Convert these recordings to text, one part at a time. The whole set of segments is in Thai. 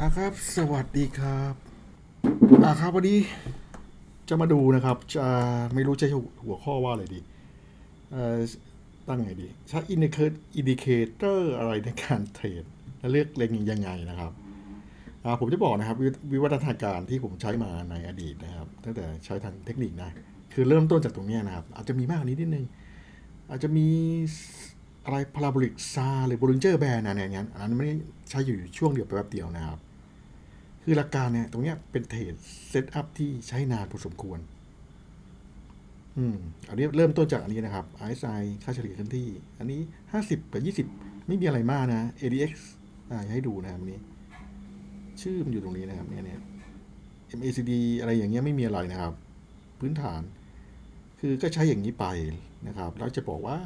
อะครับ สวัสดีครับอะครับวันนี้จะมาดูนะครับ จะไม่รู้จะหัวข้อว่าอะไรดีเอ่อตั้งไงดีใช้อินดิเคอินดิเคเตอร์อะไรในการเทรดและเลือกเล็งยังไงนะครับอ่าผมจะบอกนะครับวิวิวัฒนาการที่ผมใช้มาในอดีตนะครับตั้งแต่ใช้ทางเทคนิคนะคือเริ่มต้นจากตรงนี้นะครับ อาจจะมีมากกว่านี้นิดนึง อาจจะมีอะไรพาราโบลิกซาหรือบ l ิ n เจอร์แบนอะไรอย่างเงี้ยอันนั้นไม่ได้ใช้อยู่ช่วงเดียวแป๊บเดียวนะครับ คือหลักการเนี่ยตรงเนี้ยเป็นเทรดเซตอัพที่ใช้นานพอสมควร อืมอันนี้เริ่มต้นจากอันนี้นะครับ RSI ค่าเฉลี่ยเคลื่อนที่ อันนี้ 50กับ20 ไม่มีอะไรมากนะ ADX อ่าให้ดูนะครับนี้ ชื่อมันอยู่ตรงนี้นะครับเนี่ยเนี่ย MACD อะไรอย่างเงี้ยไม่มีอะไรนะครับ พื้นฐาน คือก็ใช้อย่างนี้ไปนะครับ แล้วจะบอกว่า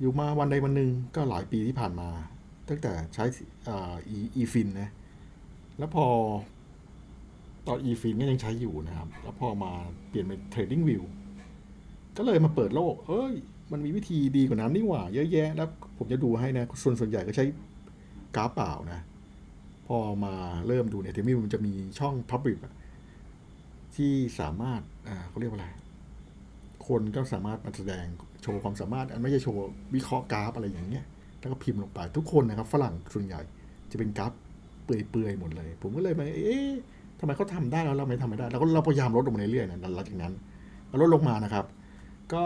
อยู่มาวันใดวันหนึ่งก็หลายปีที่ผ่านมา ตั้งแต่ใช้อ่า e fin นะ แล้วพอตอน e f i n ก็ยังใช้อยู่นะครับ แล้วพอมาเปลี่ยนเป็น trading view ก็เลยมาเปิดโลก เอ้ย มันมีวิธีดีกว่านั้นนี่หว่า เยอะแยะ แล้วผมจะดูให้นะ ส่วนส่วนใหญ่ก็ใช้กราฟเปล่านะ พอมาเริ่มดูเนี่ยทีนี้มันจะมีช่อง Public ที่สามารถอ่าเขาเรียกว่าอะไร คนก็สามารถมาแสดงโชว์ความสามารถ อันไม่ใช่โชว์วิเคราะห์กราฟอะไรอย่างเงี้ย แล้วก็พิมพ์ลงไป ทุกคนนะครับ ฝรั่งส่วนใหญ่จะเป็นกราฟ เปื่อยๆหมดเลย ผมก็เลยมาเอ๊ะทำไมเขาทำได้แล้วเราไม่ทำไม่ได้แล้วก็เราพยายามลดลงมาเรื่อยๆนะหลังจากนั้นลดลงมานะครับ ก็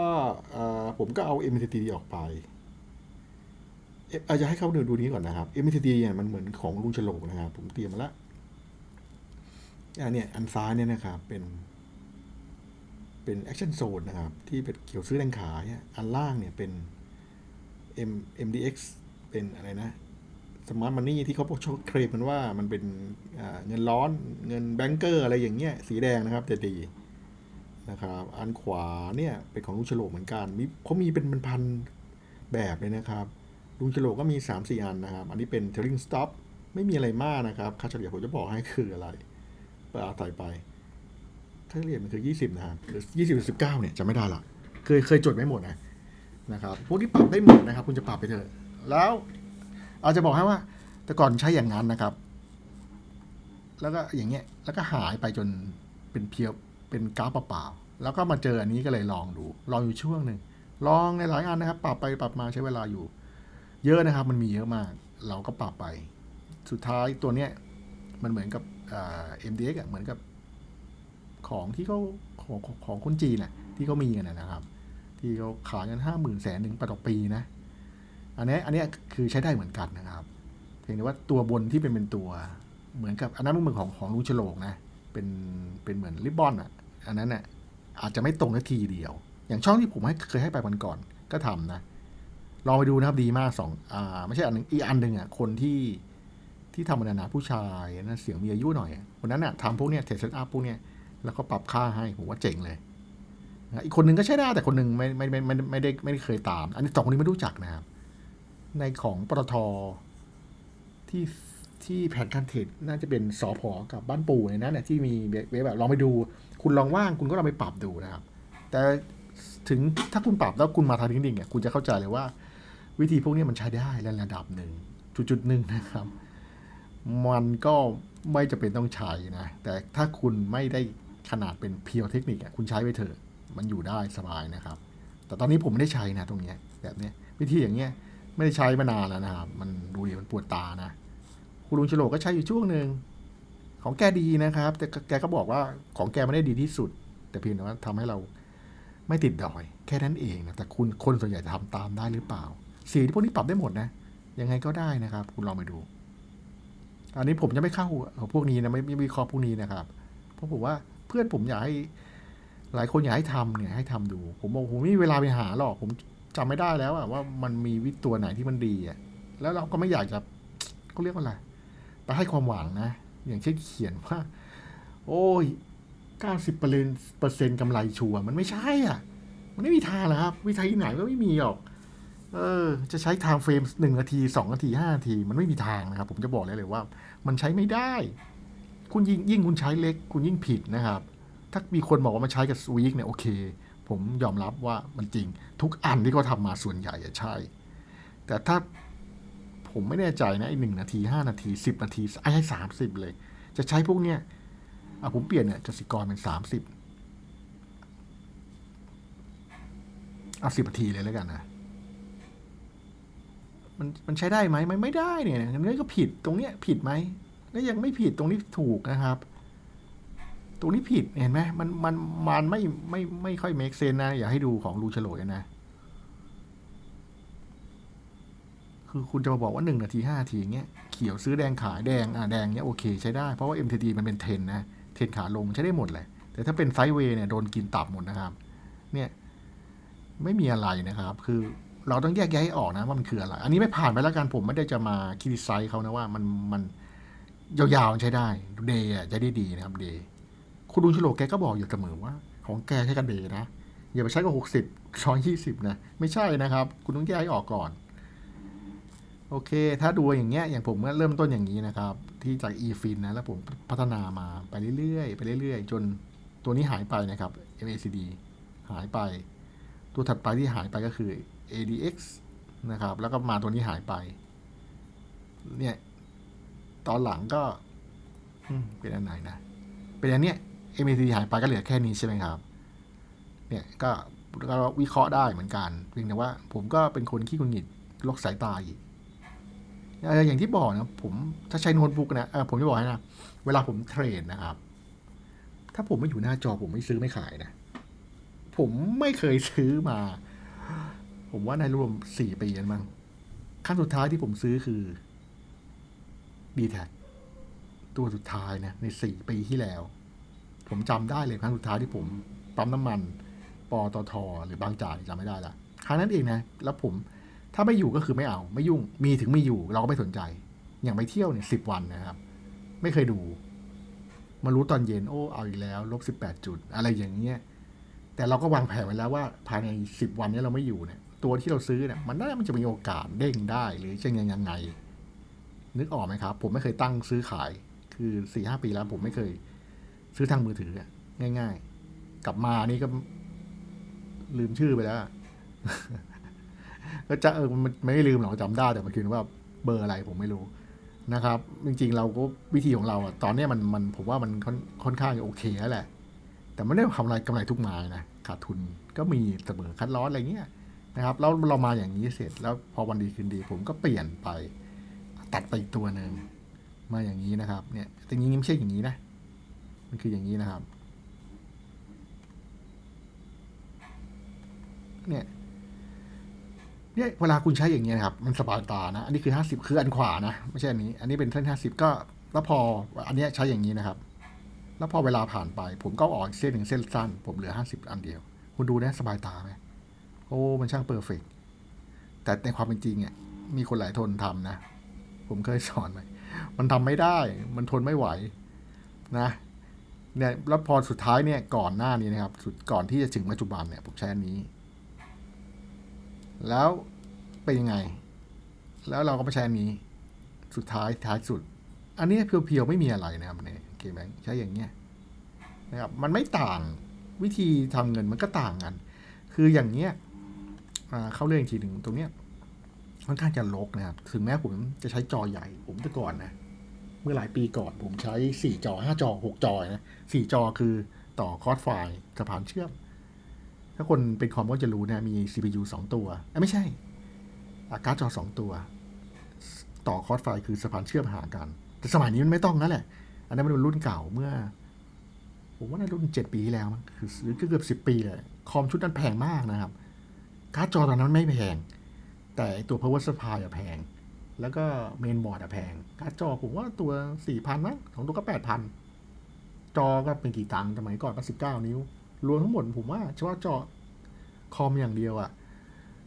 ผมก็เอา MTD ออกไปอาจจะให้เขาดูดูนี้ก่อนนะครับ MTD เนี่ยมันเหมือนของลุงฉลกนะครับ ผมเตรียมมาแล้วอันเนี้ยอันซ้ายเนี่ยนะครับเป็นเป็น action zone นะครับ ที่เป็นเกี่ยวซื้อแรงขายอะอันล่างเนี่ยเป็น M MDX เป็นอะไรนะ สมาร์ทมันนี่ที่เขาชอบเคลมกันว่ามันเป็นเงินร้อนเงินแบงเกอร์อะไรอย่างเงี้ยสีแดงนะครับจะดีนะครับอันขวาเนี่ยเป็นของลุงฉลกเหมือนกันมีเขามีเป็นพันแบบเลยนะครับลุงฉลกก็มี 3 4 อันนะครับ อันนี้เป็น trailing stop ไม่มีอะไรมากนะครับค่าเฉลี่ยผมจะบอกให้คืออะไรเปิดอาใส่ไปค่าเฉลี่ยมันคือ 20 นะครับหรือ20หรือ19 เนี่ยจะไม่ได้ละเคยเคยจดไว้หมดนะนะครับพวกที่ปรับได้หมดนะครับ คุณจะปรับไปเถอะแล้ว อาจจะบอกให้ว่า แต่ก่อนใช้อย่างนั้นนะครับ แล้วก็อย่างเงี้ยแล้วก็หายไปจนเป็นเพียวเป็นกราฟเปล่าๆแล้วก็มาเจออันนี้ก็เลยลองดูลองอยู่ช่วงหนึ่งลองในหลายอันนะครับ ปรับไปปรับมาใช้เวลาอยู่ เยอะนะครับ มันมีเยอะมาก เราก็ปรับไป สุดท้ายตัวเนี้ยมันเหมือนกับเอ่า MDX อะเหมือนกับของที่เขาของของคนจีนแหละที่เขามีกันนะนะครับ ที่เขาขายกันห้าหมื่นแสนหนึ่งต่อปีนะ อันนี้อันนี้คือใช้ได้เหมือนกันนะครับเพียงแต่ว่าตัวบนที่เป็นเป็นตัวเหมือนกับอันนั้นมันเหมือนของของลุงฉลกนะเป็นเป็นเหมือนริบบอนอะอันนั้นน่ะอาจจะไม่ตรงนาทีเดียว อย่างช่องที่ผมให้เคยให้ไปวันก่อนก็ทำนะลองไปดูนะครับดีมากสองอ่าไม่ใช่อันหนึงอีกอันหนึ่งอะคนที่ที่ทำมันนะผู้ชายนะเสียงมีอายุหน่อยคนนั้นน่ะทำพวกเนี้ยเทสเซตอัพพวกเนี้ยแล้วก็ปรับค่าให้ผมว่าเจ๋งเลยอีกคนหนึ่งก็ใช้ได้แต่คนหนึ่งไม่ไม่ไม่ไม่ไม่ได้ไม่ได้เคยตาม อันนี้สองคนนี้ไม่รู้จักนะครับ ในของปตทที่ที่แผนการเทรดน่าจะเป็นสอพอกับบ้านปู่ในนั้นเนี่ยที่มีเว็บแบบลองไปดู คุณลองว่างคุณก็ลองไปปรับดูนะครับ แต่ถึงถ้าคุณปรับแล้วคุณมาทางดิ่งๆเนี่ยคุณจะเข้าใจเลยว่า วิธีพวกนี้มันใช้ได้ในระดับหนึ่งจุดๆหนึ่งนะครับ มันก็ไม่จะเป็นต้องใช้นะ แต่ถ้าคุณไม่ได้ขนาดเป็นเพียวเทคนิคคุณใช้ไปเถอะมันอยู่ได้สบายนะครับ แต่ตอนนี้ผมไม่ได้ใช้นะตรงเนี้ยแบบเนี้ยวิธีอย่างเงี้ย ไม่ได้ใช้มานานแล้วนะครับ มันดูดิมันปวดตานะ คุณลุงฉลกก็ใช้อยู่ช่วงหนึ่ง ของแกดีนะครับ แต่แกก็บอกว่าของแกไม่ได้ดีที่สุด แต่เพียงแต่ว่าทำให้เราไม่ติดดอย แค่นั้นเองนะ แต่คุณคนส่วนใหญ่จะทำตามได้หรือเปล่า สีที่พวกนี้ปรับได้หมดนะ ยังไงก็ได้นะครับ คุณลองไปดู อันนี้ผมจะไม่เข้าพวกนี้นะ ไม่ม่วิเคราะห์พวกนี้นะครับ เพราะผมว่าเพื่อนผมอยากให้หลายคนอยากให้ทำเนี่ยให้ทำดู ผมบอกผมไม่มีเวลาไปหาหรอก ผม จำไม่ได้แล้วอะว่ามันมีวิตัวไหนที่มันดีอะแล้วเราก็ไม่อยากจะเขาเรียกว่าอะไรไปให้ความหวังนะ อย่างเช่นเขียนว่า โอ้ยเก้าสิบเปอร์เซ็นเปอร์เซ็นต์กำไรชัวร์มันไม่ใช่อะ มันไม่มีทางหรอกครับ วิธีไหนก็ไม่มีหรอก เออ จะใช้ไทม์เฟรมหนึ่งนาทีสองนาทีห้านาที มันไม่มีทางนะครับ ผมจะบอกเลยเลยว่า มันใช้ไม่ได้ คุณยิ่งยิ่งคุณใช้เล็ก คุณยิ่งผิดนะครับ ถ้ามีคนบอกว่ามาใช้กับสวีกเนี่ยโอเค ผมยอมรับว่ามันจริง ทุกอันที่เขาทำมาส่วนใหญ่อะใช่ แต่ถ้าผมไม่แน่ใจนะไอ้หนึ่งนาทีห้านาทีสิบนาทีไอ้ให้สามสิบเลย จะใช้พวกเนี้ยอะผมเปลี่ยนเนี่ยกสิกรเป็นสามสิบเอาสิบนาทีเลยแล้วกันนะมันมันใช้ได้ไหมมันไม่ได้เนี่ยอันนี้ก็ผิดตรงเนี้ยผิดไหมแล้วยังไม่ผิดตรงนี้ถูกนะครับ ตรงนี้ผิดเห็นไหมมันมันมันไม่ไม่ไม่ค่อย make sense นะ อย่าให้ดูของรูเฉลยนะ คือคุณจะมาบอกว่าหนึ่งนาทีห้าทีอย่างเงี้ยเขียวซื้อแดงขายแดงอะแดงเนี้ยโอเคใช้ได้ เพราะว่า MTD มันเป็นเทรนนะ เทรนขาลงใช้ได้หมดเลย แต่ถ้าเป็นไซด์เวย์เนี่ยโดนกินตับหมดนะครับ เนี่ยไม่มีอะไรนะครับ คือเราต้องแยกแยะให้ออกนะว่ามันคืออะไร อันนี้ไม่ผ่านไปแล้วกันผมไม่ได้จะมาคิดไซส์เขานะว่ามันมันยาวๆใช้ได้เดย์ใช้ได้ดีนะครับเดย์ คุณลุงชโลแกก็บอกอยู่เสมอว่า ของแกใช้กันเดย์นะ อย่าไปใช้กับหกสิบร้อยยี่สิบนะ ไม่ใช่นะครับ คุณต้องแยกให้ออกก่อน โอเค ถ้าดูอย่างเงี้ย อย่างผมก็เริ่มต้นอย่างนี้นะครับ ที่จาก eFin นะ แล้วผมพัฒนามาไปเรื่อยๆ ไปเรื่อยๆ จนตัวนี้หายไปนะครับ MACD หายไป ตัวถัดไปที่หายไปก็คือ ADX นะครับ แล้วก็มาตัวนี้หายไป เนี่ย ตอนหลังก็เป็นอันไหนนะ เป็นอันเนี้ย MACD หายไปก็เหลือแค่นี้ใช่ไหมครับ เนี่ยก็ก็วิเคราะห์ได้เหมือนกัน เพียงแต่ว่าผมก็เป็นคนขี้หงุดหงิดโรคสายตาอีก อย่างที่บอกนะผมถ้าใช้โน้ตบุ๊กนะผมจะบอกให้นะ เวลาผมเทรดนะครับ ถ้าผมไม่อยู่หน้าจอผมไม่ซื้อไม่ขายนะ ผมไม่เคยซื้อมา ผมว่าในรวมสี่ปีกันมั้งขั้นสุดท้ายที่ผมซื้อคือ d t แทตัวสุดท้ายนะในสี่ปีที่แล้ว ผมจำได้เลยครั้งสุดท้ายที่ผมปั๊มน้ำมันปตทหรือบางจากจำไม่ได้ละครั้งนั้นเองนะ แล้วผมถ้าไม่อยู่ก็คือไม่เอาไม่ยุ่ง มีถึงไม่อยู่เราก็ไม่สนใจ อย่างไปเที่ยวเนี่ยสิบวันนะครับ ไม่เคยดู มารู้ตอนเย็นโอ้เอาอีกแล้วลบสิบแปดจุด อะไรอย่างเงี้ยแต่เราก็วางแผนไว้แล้วว่าภายในสิบวันนี้เราไม่อยู่เนี่ย ตัวที่เราซื้อเนี่ยมันน่ามันจะมีโอกาสเด้งได้หรือจะยังยังไง นึกออกไหมครับ ผมไม่เคยตั้งซื้อขายคือสี่ห้าปีแล้วผมไม่เคย ซื้อทางมือถืออะง่าย ๆ กลับมานี่ก็ลืมชื่อไปแล้ว ก็จะเออมันไม่ได้ลืมหรอกจำได้แต่มันคือว่าเบอร์อะไรผมไม่รู้นะครับ จริงๆ เราก็วิธีของเราอะตอนนี้มันมันผมว่ามันค่อนค่อนข้างโอเคแล้วแหละ แต่ไม่ได้ทำอะไรกำไรทุกไม้นะขาดทุนก็มีเสมอคัดลอสอะไรเงี้ยนะครับแล้วเรามาอย่างนี้เสร็จ แล้วพอวันดีคืนดี ผมก็เปลี่ยนไป ตัดไปตัวหนึ่งมาอย่างนี้นะครับเนี่ยแต่จริงๆไม่ใช่อย่างนี้นะ มันคืออย่างนี้นะครับ เนี่ยเนี่ยเวลาคุณใช้อย่างเงี้ยนะครับ มันสบายตานะ อันนี้คือห้าสิบคืออันขวานะไม่ใช่อันนี้ อันนี้เป็นเส้นห้าสิบก็แล้วพอ อันนี้ใช้อย่างนี้นะครับ แล้วพอเวลาผ่านไป ผมก็ออกเส้นหนึ่งเส้นสั้น ผมเหลือห้าสิบอันเดียว คุณดูนะสบายตาไหมโอ้ มันช่างเพอร์เฟกแต่ในความเป็นจริงอะมีคนหลายทนทำนะ ผมเคยสอนไปมันทำไม่ได้ มันทนไม่ไหวนะ เนี่ยแล้วพอสุดท้ายเนี่ยก่อนหน้านี้นะครับสุดก่อนที่จะถึงปัจจุบันเนี่ยผมใช้อันนี้ แล้วเป็นยังไง แล้วเราก็มาใช้อันนี้ สุดท้ายท้ายสุด อันนี้เพียวๆไม่มีอะไรนะครับเนี่ยโอเคไหมใช้อย่างเงี้ยนะครับมันไม่ต่างวิธีทำเงินมันก็ต่างกัน คืออย่างเงี้ยเข้าเรื่องทีหนึ่งตรงเนี้ยค่อนข้างจะลกนะครับ ถึงแม้ผมจะใช้จอใหญ่ผมแต่ก่อนนะ เมื่อหลายปีก่อนผมใช้สี่จอห้าจอหกจอนะสี่จอคือต่อคอร์สไฟล์สะพานเชื่อม ถ้าคนเป็นคอมก็จะรู้นะ มี CPU สองตัวเอ้ไม่ใช่อาการ์ดจอสองตัว ต่อคอร์สไฟล์คือสะพานเชื่อมหากัน แต่สมัยนี้มันไม่ต้องนั่นแหละ อันนั้นมันเป็นรุ่นเก่าเมื่อ ผมว่าในรุ่นเจ็ดปีที่แล้วมั้งคือหรือเกือบสิบปีเลยคอมชุดนั้นแพงมากนะครับการ์ดจอตอนนั้นไม่แพง แต่ตัว power supply อะแพง แล้วก็เมนบอร์ดอะแพงการ์ดจอผมว่าตัวสี่พันมั้งของตัวก็แปดพันจอก็เป็นกี่ตังค์สมัยก่อนก็สิบเก้านิ้ว รวมทั้งหมดผมว่าเฉพาะจอคอมอย่างเดียวอะ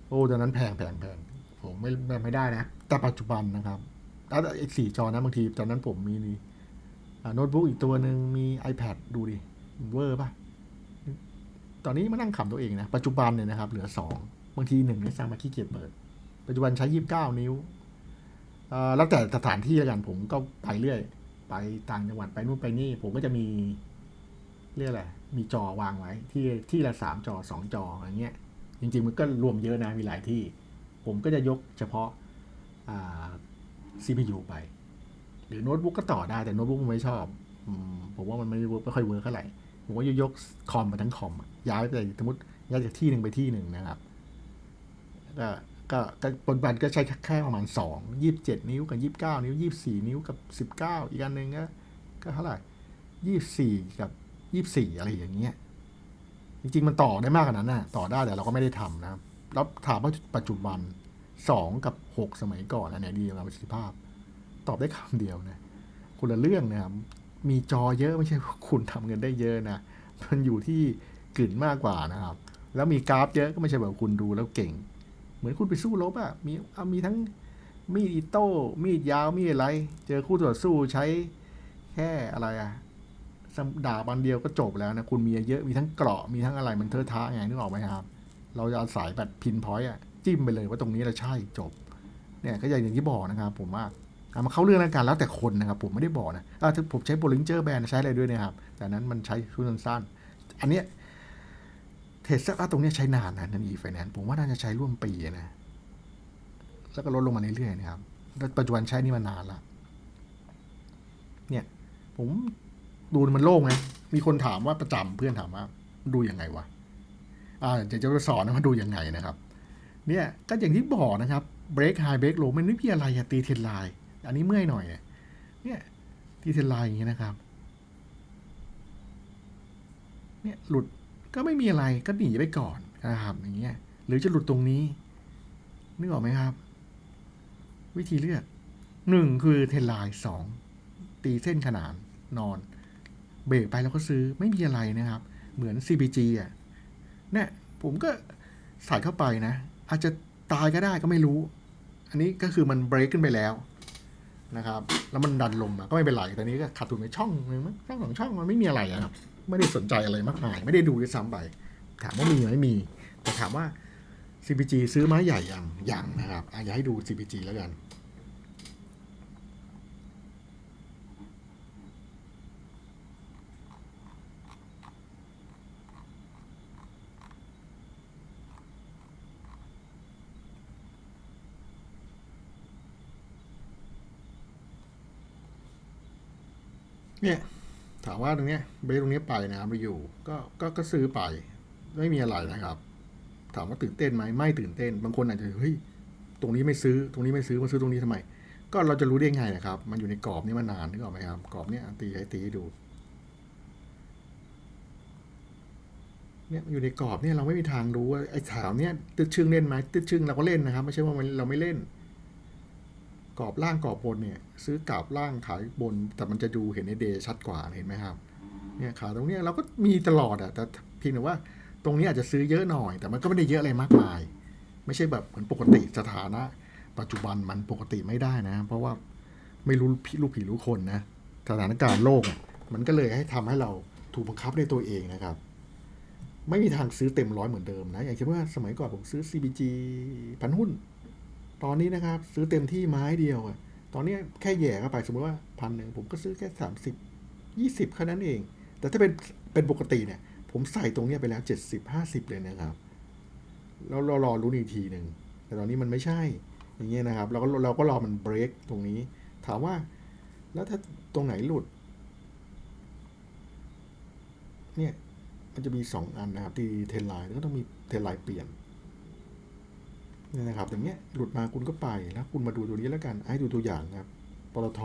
โอ้ตอนนั้นแพงแพงแพงผมไม่ไม่ได้นะ แต่ปัจจุบันนะครับแล้วไอ้สี่จอนะบางทีตอนนั้นผมมีนี่โน้ตบุ๊กอีกตัวหนึ่งมี iPad ดูดิเวอร์ป่ะ ตอนนี้มานั่งขำตัวเองนะ ปัจจุบันเนี่ยนะครับ เหลือสองบางทีหนึ่งเนี่ยสร้างมาขี้เกียจเปิด ปัจจุบันใช้ยี่สิบเก้านิ้ว แล้วแต่สถานที่แล้วกันผมก็ไปเรื่อย ไปต่างจังหวัดไปนู่นไปนี่ ผมก็จะมีเรียกอะไรมีจอวางไว้ ที่ที่ละสามจอสองจออย่างเงี้ย จริง ๆ มันก็รวมเยอะนะมีหลายที่ ผมก็จะยกเฉพาะอ่า CPU ไป หรือโน้ตบุ๊กก็ต่อได้แต่โน้ตบุ๊กผมไม่ชอบผมว่ามันไม่ไม่ค่อยเวิร์กเท่าไหร่ผมก็ยกคอมมาทั้งคอมย้ายไปสมมติย้ายจากที่หนึ่งไปที่หนึ่งนะครับก็ ก็ก็ปัจจุบันก็ใช้แค่ประมาณสองยี่สิบเจ็ดนิ้วกับยี่สิบเก้านิ้วยี่สิบสี่นิ้วกับสิบเก้าอีกอันหนึ่งก็ก็เท่าไหร่ยี่สิบสี่กับยี่สิบสี่อะไรอย่างเงี้ยจริงๆ มันต่อได้มากกว่านั้นนะต่อได้แต่เราก็ไม่ได้ทำนะครับแล้วถามว่าปัจจุบันสองกับหกสมัยก่อนอันไหนดีกว่าประสิทธิภาพ ตอบได้คำเดียวนะคนละเรื่องนะครับมีจอเยอะไม่ใช่ว่าคุณทำเงินได้เยอะนะมันอยู่ที่กลิ่นมากกว่านะครับ แล้วมีกราฟเยอะก็ไม่ใช่แบบคุณดูแล้วเก่ง มือนคุณไปสู้รบอะมีเอามีทั้งมีดอิโต้มีดยาวมีดอะไร เจอคู่ต่อสู้ใช้แค่อะไรอะดาบันเดียวก็จบแล้วนะคุณมีเยอะมีทั้งเกราะมีทั้งอะไรมันเทอะทะไงนึกออกไหมครับ เราจะอาสายแบบพินพอยต์อะจิ้มไปเลยว่าตรงนี้เราใช่จบ เนี่ยก็อย่างที่บอกนะครับ ผมว่าเอามาเข้าเรื่องแล้วกันแล้วแต่คนนะครับ ผมไม่ได้บอกนะถ้าผมใช้โบลิงเจอร์แบนใช้อะไรด้วยนะครับ แต่นั้นมันใช้ชุดสั้นๆอันเนี้ย เทสซาตรงนี้ใช้นานนะนันอีไฟแนนซ์ผมว่าน่าจะใช้ร่วมปีนะ แล้วก็ลดลงมาเรื่อยๆนะครับแล้วปัจจุบันใช้นี่มานานละเนี่ย ผมดูมันโล่งนะมีคนถามว่าประจำเพื่อนถามว่า ดูยังไงวะอ่าเดี๋ยวจะสอนนะว่าดูยังไงนะครับ เนี่ยก็อย่างที่บอกนะครับเบรกไฮเบรกโลมันไม่มีอะไรอะตีเทนไลน์อันนี้เมื่อยหน่อย เนี่ยตีเทนไลน์อย่างเงี้ยนะครับ เนี่ยหลุด ก็ไม่มีอะไรก็หนีไปก่อนนะครับอย่างเงี้ยหรือจะหลุดตรงนี้นึกออกไหมครับ วิธีเลือกหนึ่งคือเทนไลน์สองตีเส้นขนานนอน เบรกไปแล้วก็ซื้อไม่มีอะไรนะครับ เหมือน CPG อะเนี่ยผมก็ใส่เข้าไปนะ อาจจะตายก็ได้ก็ไม่รู้ อันนี้ก็คือมันเบรกขึ้นไปแล้วนะครับ แล้วมันดันลมก็ไม่เป็นไรแต่นี้ก็ขาดทุนไปช่องนึงมั้งช่องสองช่องมันไม่มีอะไรอะครับ ไม่ได้สนใจอะไรมากมาย ไม่ได้ดูด้วยซ้ำไป ถามว่ามีไหมมี แต่ถามว่า CPG ซื้อไม้ใหญ่ยังยังนะครับอะอย่าให้ดู CPG แล้วกัน เนี่ย ถามว่าตรงเนี้ยเบสตรงนี้ไปนะครับไปอยู่ก็ก็ก็ซื้อไป ไม่มีอะไรนะครับ ถามว่าตื่นเต้นไหมไม่ตื่นเต้น บางคนอาจจะเฮ้ยตรงนี้ไม่ซื้อตรงนี้ไม่ซื้อมาซื้อตรงนี้ทำไม ก็เราจะรู้ได้ไงนะครับ มันอยู่ในกรอบนี้มานานนึกออกไหมครับกรอบนี้ตีให้ตีดูเนี่ยอยู่ในกรอบเนี่ยเราไม่มีทางรู้ว่าไอ้ถามเนี่ยตึดชึ่งเล่นไหมตึดชึ่งเราก็เล่นนะครับ ไม่ใช่ว่าเราไม่เล่น กรอบล่างกรอบบนเนี่ย ซื้อกราบล่างขายบน แต่มันจะดูเห็นในเดย์ชัดกว่าเห็นไหมครับเนี่ยขาตรงนี้เราก็มีตลอดอะแต่เพียงแต่ว่าตรงนี้อาจจะซื้อเยอะหน่อย แต่มันก็ไม่ได้เยอะอะไรมากมาย ไม่ใช่แบบเหมือนปกติสถานะ ปัจจุบันมันปกติไม่ได้นะ เพราะว่าไม่รู้พี่ลูกผีรู้คนนะสถานการณ์โลกมันก็เลยให้ทำให้เราถูกบังคับในตัวเองนะครับ ไม่มีทางซื้อเต็มร้อยเหมือนเดิมนะอย่างเช่นว่าสมัยก่อนผมซื้อ CBG พันหุ้น ตอนนี้นะครับ ซื้อเต็มที่ไม้เดียวอะตอนนี้แค่แย่เข้าไปสมมติว่าพันหนึ่งผมก็ซื้อแค่สามสิบยี่สิบแค่นั้นเอง แต่ถ้าเป็นเป็นปกติเนี่ย ผมใส่ตรงนี้ไปแล้วเจ็ดสิบห้าสิบเลยนะครับแล้วรารอรู้นอีกทีหนึ่งแต่ตอนนี้มันไม่ใช่ อย่างเงี้ยนะครับ เราก็เราก็รอมันเบรกตรงนี้ ถามว่า แล้วถ้าตรงไหนหลุด เนี่ย มันจะมีสองอันนะครับ ที่เทนไลน์ก็ต้องมีเทนไลน์เปลี่ยน นี่ยนะครับอย่างเงี้ยหลุดมาคุณก็ไปแล้วคุณมาดูตัวนี้แล้วกันให้ดูตัวอย่างนะครับปตท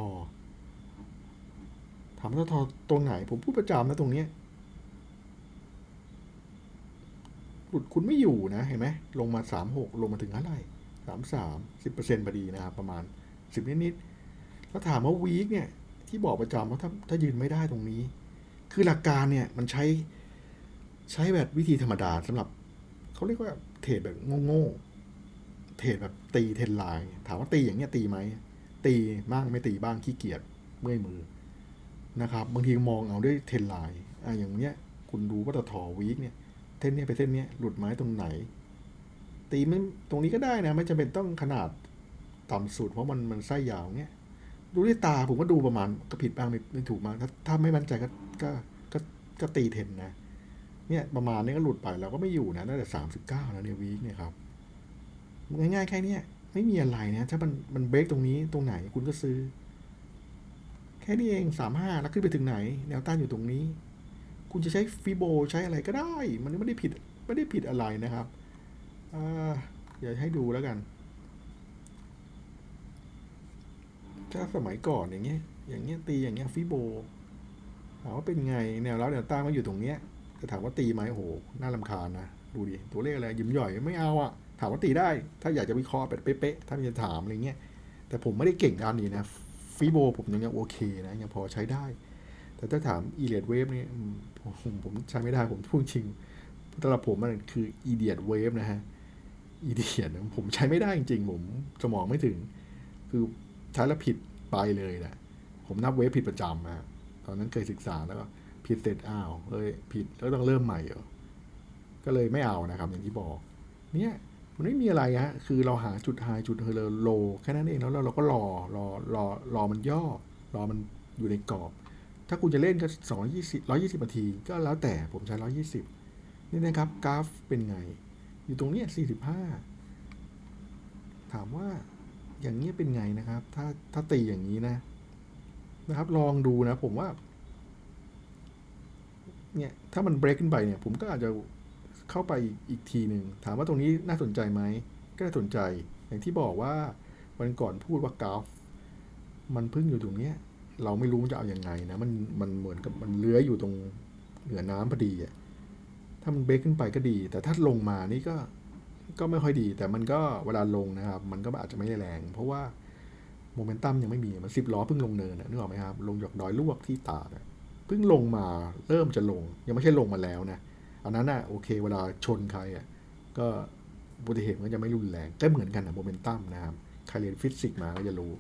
ถามปตทตรงไหน ผมพูดประจำนะตรงเนี้ยหลุดคุณไม่อยู่นะเห็นไหมลงมาสามหกลงมาถึงเท่าไหร่สามสามสิบเปอร์เซ็นพอดีนะครับประมาณสิบนิดๆแล้วถามว่าวีคเนี่ยที่บอกประจำว่าถ้าถ้ายืนไม่ได้ตรงนี้ คือหลักการเนี่ยมันใช้ใช้แบบวิธีธรรมดาสำหรับเขาเรียกว่าเทรดแบบโง่ๆ เทรดแบบตีเทรนไลน์ถามว่าตีอย่างเงี้ยตีไหมตีบ้างไม่ตีบ้างขี้เกียจเมื่อยมือนะครับบางทีมองเอาด้วยเทรนไลน์อะอย่างเนี้ยคุณดูว่าตทวีคเนี่ยเส้นเนี้ยไปเส้นเนี้ยหลุดไม้ตรงไหน ตีไม่ตรงนี้ก็ได้นะไม่จำเป็นต้องขนาดต่ำสุดเพราะมันมันไส้ยาวเงี้ยดูด้วยตาผมก็ดูประมาณก็ผิดบ้างไม่ไม่ถูกบ้างถ้าถ้าไม่มั่นใจก็ก็ก็ก็ตีเทนนะเนี่ยประมาณนี้ก็หลุดไปเราก็ไม่อยู่นะตั้งแต่สามสิบเก้าแล้วเนี่ยวีคเนี่ยครับ ง่ายๆแค่นี้ไม่มีอะไรนะ ถ้ามันมันเบรกตรงนี้ตรงไหนคุณก็ซื้อ แค่นี้เองสามห้าแล้วขึ้นไปถึงไหน แนวต้านอยู่ตรงนี้ คุณจะใช้ฟีโบใช้อะไรก็ได้ มันไม่ได้ผิดไม่ได้ผิดอะไรนะครับอ่าเดี๋ยวให้ดูแล้วกัน ถ้าสมัยก่อนอย่างเงี้ย อย่างเงี้ยตีอย่างเงี้ยฟีโบถามว่าเป็นไงแนวรับแนวต้านมันอยู่ตรงเนี้ยแต่ถามว่าตีไหมโอ้โหน่าลำคาญนะ ดูดิ ตัวเลขอะไรยิ้มหย่อยไม่เอาอะ ถามว่าตีได้ ถ้าอยากจะวิเคราะห์แบบเป๊ะๆ ถ้ามีจะถามอะไรเงี้ย แต่ผมไม่ได้เก่งด้านนี้นะ ฟีโบผมยังยังโอเคนะ ยังพอใช้ได้ แต่ถ้าถามอีเลียดเวฟนี่ยผมผมใช้ไม่ได้ ผมพูดจริงสำหรับผมมันคืออีเดียดเวฟนะฮะ อีเดียดผมใช้ไม่ได้จริงๆ ผมสมองไม่ถึง คือใช้แล้วผิดไปเลยนะ ผมนับเวฟผิดประจำนะตอนนั้นเคยศึกษาแล้วก็ผิดเสร็จอ้าว เอ้ยผิดแล้วต้องเริ่มใหม่เหรอ ก็เลยไม่เอานะครับ อย่างที่บอก เนี่ย มันไม่มีอะไรฮะ คือเราหาจุดไฮจุดเฮโลแค่นั้นเองแล้วเราเราก็รอรอรอรอมันย่อ รอมันอยู่ในกรอบ ถ้าคุณจะเล่นก็สองยี่สิบร้อยี่สิบนาทีก็แล้วแต่ผมใช้ร้อยี่สิบนี่นะครับกราฟเป็นไง อยู่ตรงเนี้สี่สิบห้าถามว่าอย่างนี้ยเป็นไงนะครับ ถ้าถ้าตีอย่างนี้นะ นะครับ ลองดูนะผมว่า เนี่ย ถ้ามันเบรกขึ้นไปเนี่ย ผมก็อาจจะ เข้าไปอีกทีหนึ่งถามว่าตรงนี้น่าสนใจไหมก็น่าสนใจ อย่างที่บอกว่าวันก่อนพูดว่ากราฟมันพิ่งอยู่ตรงเนี้ย เราไม่รู้มันจะเอาอยัางไงนะ มันมันเหมือนกับมันเลื้อยอยู่ตรงเหนือน้ำพอดีอะถ้ามันเบรกขึ้นไปก็ดี แต่ถ้าลงมานี่ก็ก็ไม่ค่อยดี แต่มันก็เวลาลงนะครับ มันก็อาจจะไม่ได้แรง เพราะว่าโมเมนตัมยังไม่มีมันสิบล้อเพิ่งลงเนินนะนึกออกไหมครับ ลงจากดอยลวกที่ตาดเพิ่งลงมาเริ่มจะลง ยังไม่ใช่ลงมาแล้วนะ อันนั้นน่ะโอเค เวลาชนใครอะก็อุบัติเหตุมันจะไม่รุนแรงก็เหมือนกันนะโมเมนตัมนะครับใครเรียนฟิสิกส์มาก็จะรู้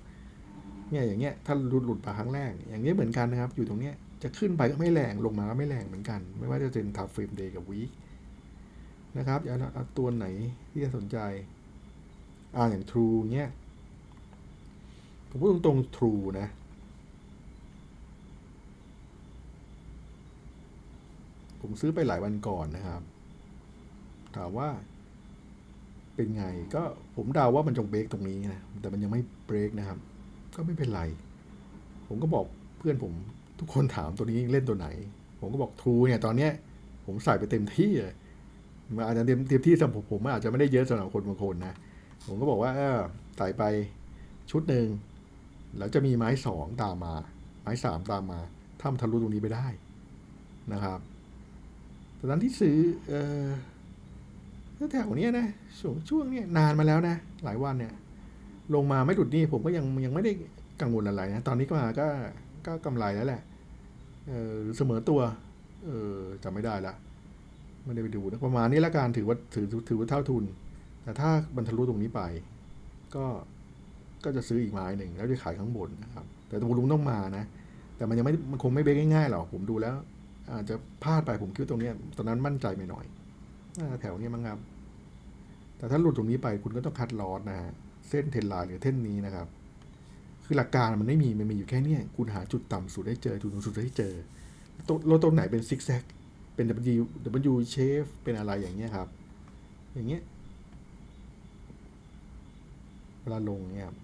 เนี่ยอย่างเงี้ยถ้าหลุดหลุดมาครั้งแรก อย่างเงี้ยเหมือนกันนะครับ อยู่ตรงเนี้ยจะขึ้นไปก็ไม่แรงลงมาก็ไม่แรงเหมือนกัน ไม่ว่าจะเป็นทับเฟรมเดย์กับวีคนะครับอย่างเอาตัวไหนที่จะสนใจอ่าอย่าง True เงี้ยผมพูดตรงๆ True นะ ผมซื้อไปหลายวันก่อนนะครับ ถามว่า เป็นไง ก็ผมเดาวว่ามันจงเบรกตรงนี้นะ แต่มันยังไม่เบรกนะครับ ก็ไม่เป็นไร ผมก็บอกเพื่อนผมทุกคนถามตัวนี้เล่นตัวไหน ผมก็บอกทรูเนี่ยตอนเนี้ย ผมใส่ไปเต็มที่เลยมันอาจจะเต็มเต็มที่สำหรับผมผมอาจจะไม่ได้เยอะสำหรับคนบางคนนะ ผมก็บอกว่าเออใส่ไปชุดหนึ่งแล้วจะมีไม้สองตามมา ไม้สามตามมาถ้ามันทะลุตรงนี้ไปได้นะครับ ตอนนั้นที่ซื้อเออแถวเนี้ยนะช่วงช่วงเนี้ยนานมาแล้วนะ หลายวันเนี่ย ลงมาไม่หลุดนี่ผมก็ยังยังไม่ได้กังวลอะไรนะ ตอนนี้ก็มาก็ก็กำไรแล้วแหละเออเสมอตัว เออจำไม่ได้ละไม่ได้ไปดูนะประมาณนี้ละกันถือว่าถือถือว่าเท่าทุน แต่ถ้าบรรทะลุตรงนี้ไป ก็ก็จะซื้ออีกไม้หนึ่งแล้วจะขายข้างบนนะครับ แต่ตรงลุงต้องมานะ แต่มันยังไม่มันคงไม่เบรกง่ายๆหรอกผมดูแล้ว อาจจะพลาดไปผมคิดตรงนี้ตอนนั้นมั่นใจไปหน่อยแถวนี้มั้งครับ แต่ถ้าหลุดตรงนี้ไปคุณก็ต้องคัดลอสนะฮะเส้นเทนไลน์หรือเส้นนี้นะครับ คือหลักการมันไม่มีมันมีอยู่แค่เนี้ยคุณหาจุดต่ำสุดให้เจอจุดสูงสุดให้เจอตรถตัวไหนเป็นซิกแซกเป็น W W shape เป็นอะไรอย่างเงี้ยครับ อย่างเงี้ยเวลาลงเนี่ยครับ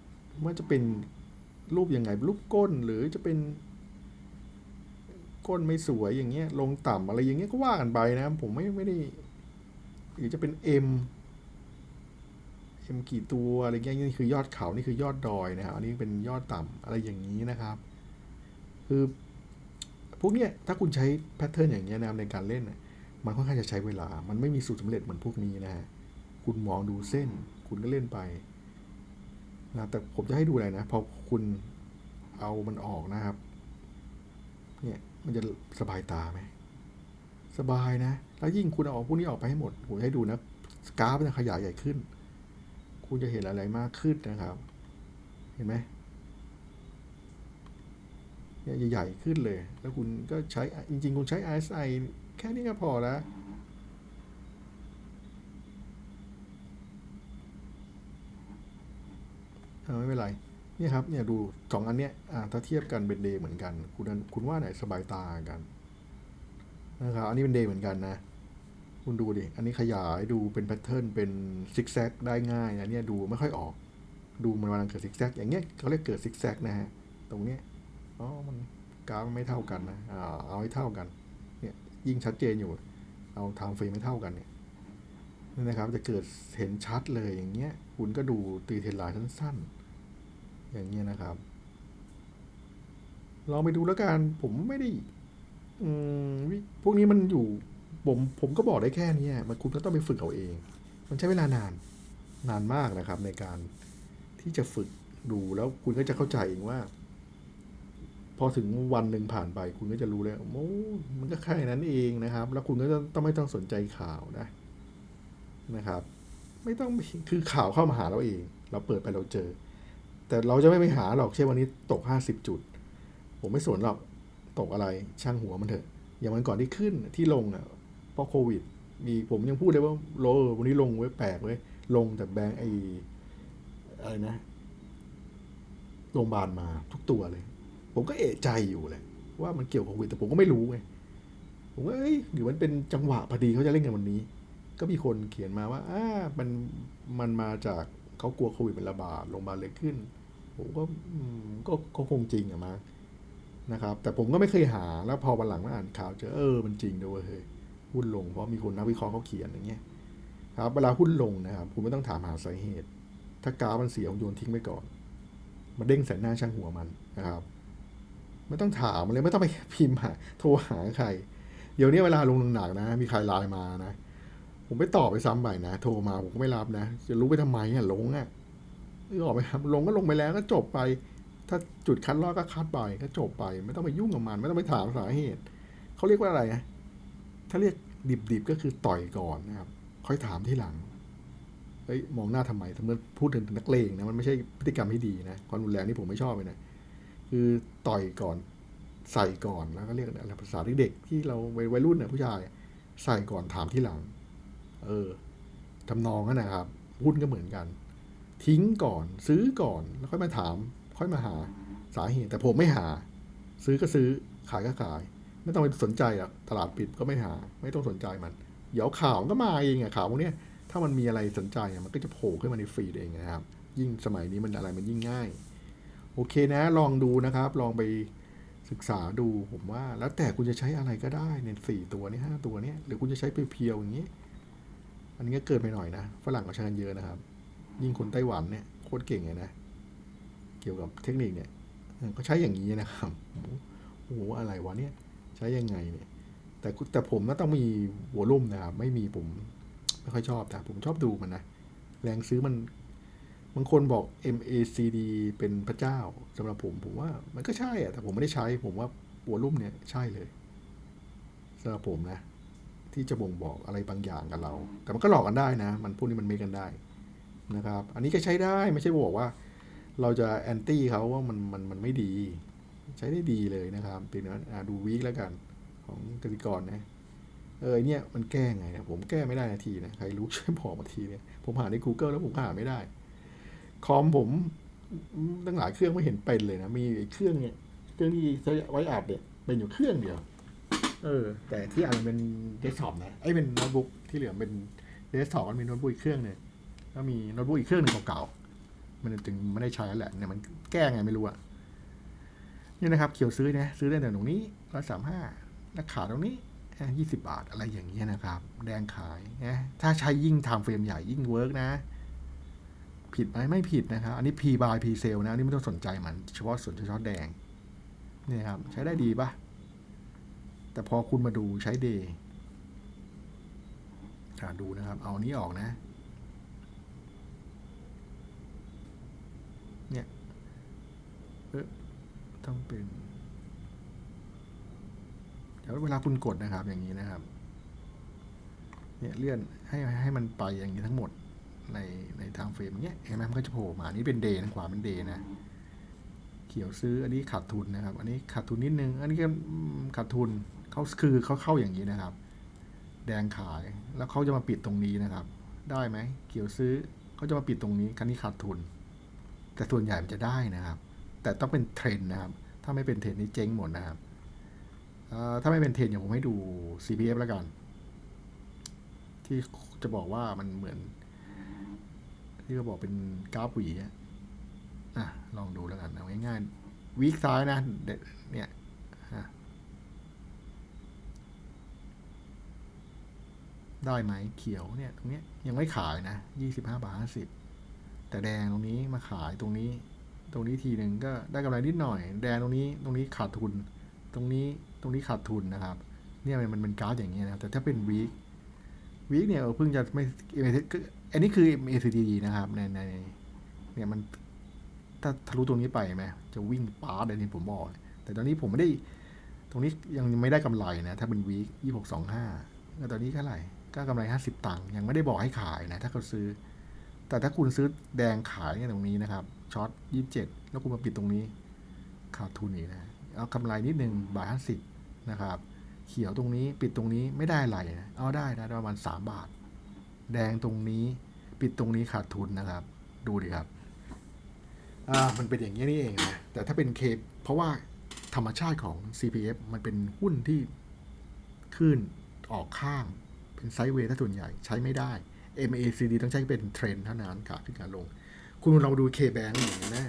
ว่าจะเป็นรูปยังไงรูปก้นหรือจะเป็น ก้นไม่สวยอย่างเงี้ยลงต่ำอะไรอย่างเงี้ยก็ว่ากันไปนะผมไม่ไม่ได้หรือจะเป็น M เอ็มกี่ตัวอะไรเงี้ยนี่คือยอดเขานี่คือยอดดอยนะครับอันนี้เป็นยอดต่ำอะไรอย่างนี้นะครับ คือพวกเนี้ยถ้าคุณใช้แพทเทิร์นอย่างเงี้ยนะในการเล่น มันค่อนข้างจะใช้เวลา มันไม่มีสูตรสำเร็จเหมือนพวกนี้นะฮะคุณมองดูเส้น คุณก็เล่นไปนะแต่ผมจะให้ดูอะไรนะพอคุณเอามันออกนะครับ เนี่ย มันจะสบายตาไหม สบายนะ แล้วยิ่งคุณเอาพวกนี้ออกไปให้หมดผมให้ดูนะกราฟจะขยายใหญ่ขึ้น คุณจะเห็นอะไรมากขึ้นนะครับ เห็นไหมเนี่ยใหญ่ๆขึ้นเลย แล้วคุณก็ใช้ จริง ๆ คุณใช้ RSI แค่นี้ก็พอแล้วเออไม่เป็นไร นี่ครับเนี่ยดูสองอันเนี้ยอ่าถ้าเทียบกันเป็นเดย์เหมือนกัน คุณคุณว่าไหนสบายตากันนะครับอันนี้เป็นเดย์เหมือนกันนะ คุณดูดิ อันนี้ขยายดูเป็นแพทเทิร์นเป็นซิกแซกได้ง่ายนะเนี่ยดูไม่ค่อยออก ดูมันกำลังเกิดซิกแซกอย่างเงี้ยเขาเรียกเกิดซิกแซกนะฮะตรงเนี้ยอ๋อมันกราฟไม่เท่ากันนะอ่าเอาให้เท่ากันเนี่ยยิ่งชัดเจนอยู่ เอาทางเฟรมไม่เท่ากันเนี่ยนี่นะครับ จะเกิดเห็นชัดเลยอย่างเงี้ย คุณก็ดูตีเทรนไลน์สั้นๆ อย่างเงี้ยนะครับลองไปดูแล้วกันผมไม่ได้อืมพวกนี้มันอยู่ผมผมก็บอกได้แค่นี้มันคุณก็ต้องไปฝึกเอาเอง มันใช้เวลานานนานมากนะครับ ในการที่จะฝึกดูแล้วคุณก็จะเข้าใจเองว่า พอถึงวันหนึ่งผ่านไป คุณก็จะรู้แล้วโอ้มันก็แค่นั้นเองนะครับ แล้วคุณก็จะต้องไม่ต้องสนใจข่าวนะนะครับ ไม่ต้องคือข่าวเข้ามาหาเราเอง เราเปิดไปเราเจอ แต่เราจะไม่ไปหาหรอกเช่นวันนี้ตกห้าสิบจุด ผมไม่สนหรอกตกอะไรช่างหัวมันเถอะ อย่างวันก่อนที่ขึ้นที่ลงอะเพราะโควิด มีผมยังพูดเลยว่าโลวันนี้ลงไว้แปลกเว้ยลงจากแบงก์ไออะไรนะโรงพยาบาลมาทุกตัวเลย ผมก็เอะใจอยู่เลย ว่ามันเกี่ยวกับโควิดแต่ผมก็ไม่รู้ไงผมว่าเอ้ยหรือมันเป็นจังหวะพอดีเขาจะเล่นกันวันนี้ ก็มีคนเขียนมาว่าอ่ามันมันมาจากเขากลัวโควิดเป็นระบาดโรงพยาบาลเลยขึ้น ผมก็อืมก็ก็คงจริงอะมานะครับ แต่ผมก็ไม่เคยหาแล้วพอวันหลังมาอ่านข่าวเจอเออมันจริงด้วยเฮ้ยหุ้นลงเพราะมีคนนักวิเคราะห์เขาเขียนอย่างเงี้ยครับเวลาหุ้นลงนะครับคุณไม่ต้องถามหาสาเหตุ ถ้ากราฟมันเสียคุณโยนทิ้งไปก่อนมาเด้งใส่หน้าช่างหัวมันนะครับ ไม่ต้องถามเลยไม่ต้องไปพิมพ์หาโทรหาใคร เดี๋ยวนี้เวลาลงหนักๆนะ มีใครไลน์มานะ ผมไม่ตอบไปซ้ำไปนะ โทรมาผมก็ไม่รับนะ จะรู้ไปทำไมอะลงอะ ไม่ออกไปครับลงก็ลงไปแล้วก็จบไป ถ้าจุดคัดลอกก็คัดไปก็จบไป ไม่ต้องไปยุ่งกับมันไม่ต้องไปถามสาเหตุเขาเรียกว่าอะไรนะถ้าเรียกดิบๆก็คือต่อยก่อนนะครับ ค่อยถามที่หลังเฮ้ยมองหน้าทำไมถ้าเมื่อพูดถึงนักเลงนะมันไม่ใช่พฤติกรรมที่ดีนะความรุนแรงนี่ผมไม่ชอบเลยนะคือต่อยก่อนใส่ก่อนแล้วก็เรียกอะไรภาษาที่เด็กที่เราวัยวัยรุ่นเนี่ยผู้ชาย ใส่ก่อนถามที่หลัง เออทำนองนั้นนะครับหุ้นก็เหมือนกัน ทิ้งก่อน ซื้อก่อนแล้วค่อยมาถาม ค่อยมาหาสาเหตุแต่ผมไม่หา ซื้อก็ซื้อขายก็ขาย ไม่ต้องไปสนใจอะตลาดปิดก็ไม่หา ไม่ต้องสนใจมัน เดี๋ยวข่าวก็มาเองอะข่าวพวกนี้ถ้ามันมีอะไรสนใจอะมันก็จะโผล่ขึ้นมาในฟีดเองนะครับ ยิ่งสมัยนี้มันอะไรมันยิ่งง่าย โอเคนะ ลองดูนะครับ ลองไปศึกษาดูผมว่า แล้วแต่คุณจะใช้อะไรก็ได้ในสี่ตัวนี้ห้าตัวนี้หรือคุณจะใช้เพียวๆอย่างนี้ อันนี้ก็เกินไปหน่อยนะฝรั่งก็ใช้กันเยอะนะครับ ยิ่งคนไต้หวันเนี่ยโคตรเก่งเลยนะ เกี่ยวกับเทคนิคเนี่ยก็ใช้อย่างนี้นะครับโอ้โหอะไรวะเนี่ย ใช้ยังไงเนี่ย แต่แต่ผมน่าต้องมีวลุ่มนะครับ ไม่มีผมไม่ค่อยชอบแต่ผมชอบดูมันนะ แรงซื้อมันบางคนบอก MACD เป็นพระเจ้าสำหรับผมผมว่ามันก็ใช่อะแต่ผมไม่ได้ใช้ ผมว่าวลุ่มเนี่ยใช่เลยสำหรับผมนะ ที่จะบ่งบอกอะไรบางอย่างกับเรา แต่มันก็หลอกกันได้นะ มันพวกนี้มันเมกันได้ นะครับ อันนี้ก็ใช้ได้ไม่ใช่บอกว่า เราจะแอนตี้เขาว่ามันมันมันไม่ดี ใช้ได้ดีเลยนะครับเป็นนั้นอะดูวีคแล้วกันของกสิกรนะเออเนี่ยมันแก้ไงนะผมแก้ไม่ได้นาทีนะใครรู้ช่วยบอกมาทีเนี่ยผมหาใน Google แล้วผมหาไม่ได้ คอมผมตั้งหลายเครื่องไม่เห็นเป็นเลยนะ มีเครื่องเนี่ยเครื่องที่ใช้ไว้อัดเนี่ยเป็นอยู่เครื่องเดียว เออ แต่ที่อัดมันเป็นเดสก์ท็อปนะไอ้เป็นโน้ตบุ๊กที่เหลือเป็นเดสก์ท็อปมันมีโน้ตบุ๊กอีเครื่องหนึง แล้วมีโน้ตบุ๊กอีกเครื่องหนึ่งเก่าๆ มันจึงไม่ได้ใช้แล้วแหละเนี่ยมันแก้ไงไม่รู้อะนี่นะครับเขียวซื้อนะซื้อได้แต่ตรงนี้ร้อยสามห้าแล้วขาตรงนี้ยี่สิบบาทอะไรอย่างเงี้ยนะครับ แดงขายนะถ้าใช้ยิ่งทำเฟรมใหญ่ยิ่งเวิร์กนะ ผิดไหมไม่ผิดนะครับ อันนี้ P buy P sell นะ อันนี่ไม่ต้องสนใจมัน เฉพาะส่วนเฉพาะแดงนี่ครับ ใช้ได้ดีปะแต่พอคุณมาดูใช้เดย์ดูนะครับ เอานี้ออกนะ เนี่ยเออต้องเป็นเดี๋ยวเวลาคุณกดนะครับอย่างนี้นะครับ เนี่ยเลื่อนให้ให้มันไปอย่างนี้ทั้งหมดในในทางเฟรมเนี้ยเห็นไหมมันก็จะโผล่มาอันนี้เป็นเดย์ทางขวาเป็นเดย์นะ เขียวซื้ออันนี้ขาดทุนนะครับ อันนี้ขาดทุนนิดนึง อันนี้ก็ขาดทุนเขาคือเขาเข้าอย่างนี้นะครับ แดงขายแล้วเขาจะมาปิดตรงนี้นะครับ ได้ไหมเขียวซื้อเขาจะมาปิดตรงนี้คันนี้ขาดทุน แต่ส่วนใหญ่มันจะได้นะครับ แต่ต้องเป็นเทรนด์นะครับ ถ้าไม่เป็นเทรนด์นี่เจ๊งหมดนะครับถ้าไม่เป็นเทรนอย่างผมให้ดู CPF แล้วกัน ที่จะบอกว่ามันเหมือน ที่เขาบอกเป็นกราฟหวีอะอะลองดูแล้วกันเอาง่ายๆวีคซ้ายนะเนี่ยได้ไหมเขียวเนี่ย ตรงเนี้ยยังไม่ขายนะยี่สิบห้าบาทห้าสิบ แต่แดงตรงนี้มาขายตรงนี้ ตรงนี้ทีหนึ่งก็ได้กำไรนิดหน่อย แดงตรงนี้ตรงนี้ขาดทุน ตรงนี้ตรงนี้ขาดทุนนะครับ เนี่ยมันเป็นกราฟอย่างเงี้ยนะแต่ถ้าเป็นวีควีคเนี่ยเพิ่งจะไม่อันนี้คือ ACD นะครับในในเนี่ยมันถ้าทะลุตรงนี้ไปไหมจะวิ่งปาร์ตเลยนี่ผมบอกเลยแต่ตอนนี้ผมไม่ได้ ตรงนี้ยังไม่ได้กำไรนะ ถ้าเป็นวีคยี่หกสองห้าแล้วตอนนี้เท่าไหร่ก็กำไรห้าสิบตังค์ยังไม่ได้บอกให้ขายนะ ถ้าเขาซื้อ แต่ถ้าคุณซื้อแดงขายเนี่ยตรงนี้นะครับช็อตยี่สิบเจ็ดแล้วคุณมาปิดตรงนี้ขาดทุนอีกนะเอากำไรนิดหนึ่งบาทห้าสิบนะครับ เขียวตรงนี้ปิดตรงนี้ไม่ได้อะไรนะเอาได้นะประมาณสามบาท แดงตรงนี้ปิดตรงนี้ขาดทุนนะครับ ดูดิครับอ่ามันเป็นอย่างนี้นี่เองนะแต่ถ้าเป็นเคเพราะว่าธรรมชาติของ CPF มันเป็นหุ้นที่ขึ้นออกข้างเป็นไซด์เวย์ถ้าส่วนใหญ่ใช้ไม่ได้ MACD ต้องใช้เป็นเทรนเท่านั้นขาขึ้นขาลง คุณเราดู KBank อย่างนี้นะ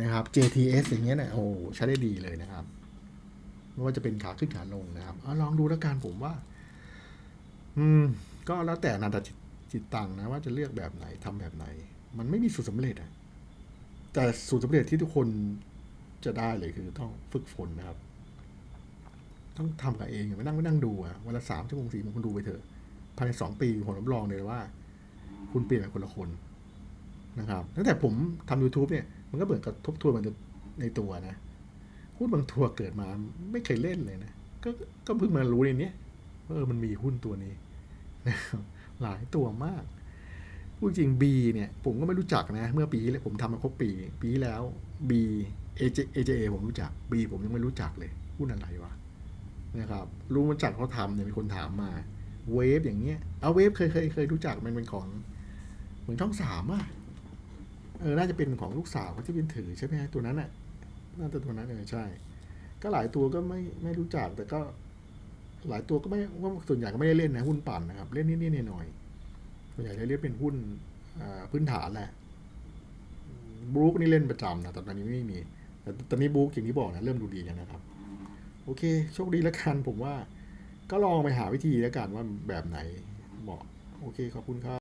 นะครับ JTS อย่างเงี้ยนะโอ้ใช้ได้ดีเลยนะครับ ไม่ว่าจะเป็นขาขึ้นขาลงนะครับเอาลองดูแล้วกันผมว่า อืม ก็แล้วแต่นาตจิตจิตตังนะว่าจะเลือกแบบไหนทำแบบไหน มันไม่มีสูตรสำเร็จอะแต่สูตรสำเร็จที่ทุกคนจะได้เลยคือต้องฝึกฝนนะครับ ต้องทำกับเองอย่าไปนั่งไม่นั่งดูอะวันละสามชั่วโมงสี่โมงคุณดูไปเถอะ ภายในสองปีผมรับรองเลยว่า คุณเปลี่ยนเป็นคนละคนนะครับตั้งแต่ผมทำ YouTube เนี่ย มันก็เหมือนกับทบทวนมันในตัวนะหุ้นบางตัวเกิดมาไม่เคยเล่นเลยนะ ก็ก็เพิ่งมารู้ในนี้ว่าเออมันมีหุ้นตัวนี้นะครับหลายตัวมากพูดจริง B เนี่ย ผมก็ไม่รู้จักนะ เมื่อปีที่แล้วผมทำมาครบปี ปีแล้ว B AJ AJA ผมรู้จัก B ผมยังไม่รู้จักเลยหุ้นอะไรวะนะครับ รู้มาจากเขาทำเนี่ยมีคนถามมา เวฟอย่างเงี้ยเอาเวฟเคยเคยเคยรู้จักมันเป็นของเหมือนช่องสามอะเออน่าจะเป็นของลูกสาวเขาที่เป็นถือใช่ไหมตัวนั้นอะน่าจะตัวนั้นเออใช่ ก็หลายตัวก็ไม่ไม่รู้จักแต่ก็หลายตัวก็ไม่ว่าส่วนใหญ่ก็ไม่ได้เล่นนะหุ้นปั่นนะครับ เล่นนิดๆหน่อยๆส่วนใหญ่จะเรียกเป็นหุ้นพื้นฐานแหละบรู๊กนี่เล่นประจำนะแต่ตอนนี้ไม่มีแต่ตอนนี้บรู๊กอย่างที่บอกนะเริ่มดูดีแล้วนะครับ โอเค โชคดีล้วกันผมว่า ก็ลองไปหาวิธีแล้วกันว่าแบบไหนเหมาะ โอเคขอบคุณครับ